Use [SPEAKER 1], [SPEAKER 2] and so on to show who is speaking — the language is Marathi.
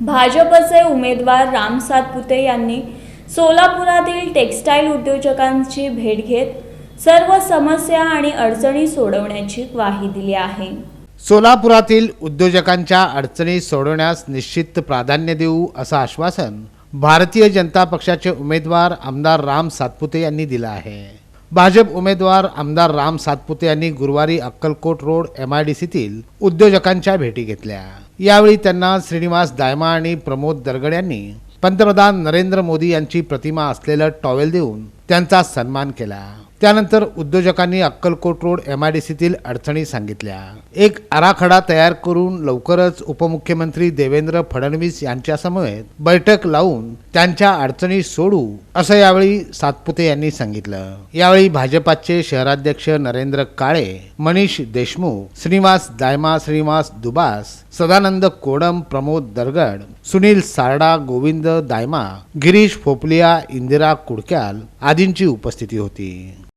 [SPEAKER 1] भाजपचे उमेदवार राम सातपुते यांनी सोलापुरातील टेक्स्टाईल उद्योजकांची भेट घेत सर्व समस्या आणि अडचणी सोडवण्याची ग्वाही दिली आहे.
[SPEAKER 2] सोलापुरातील उद्योजकांच्या अडचणी सोडवण्यास निश्चित प्राधान्य देऊ असं आश्वासन भारतीय जनता पक्षाचे उमेदवार आमदार राम सातपुते यांनी दिलं आहे. भाजप उमेदवार आमदार राम सातपुते यांनी गुरुवारी Akkalkot road M I D सीतील उद्योजकांच्या भेटी घेतल्या. यावेळी त्यांना श्रीनिवास दायमा आणि प्रमोद दरगड यांनी पंतप्रधान नरेंद्र मोदी यांची प्रतिमा असलेलं टॉवेल देऊन त्यांचा सन्मान केला. त्यानंतर उद्योजकांनी Akkalkot road M I D सीतील अडचणी सांगितल्या. एक आराखडा तयार करून लवकरच उपमुख्यमंत्री देवेंद्र फडणवीस यांच्यासमवेत बैठक लावून त्यांच्या अडचणी सोडू असं यावेळी सातपुते यांनी सांगितलं. यावेळी भाजपाचे शहराध्यक्ष नरेंद्र काळे मनीष देशमुख श्रीनिवास दायमा श्रीनिवास दुबास सदानंद कोडम प्रमोद दरगड सुनील सारडा गोविंद दायमा गिरीश फोपलिया इंदिरा कुडक्याल आदींची उपस्थिती होती.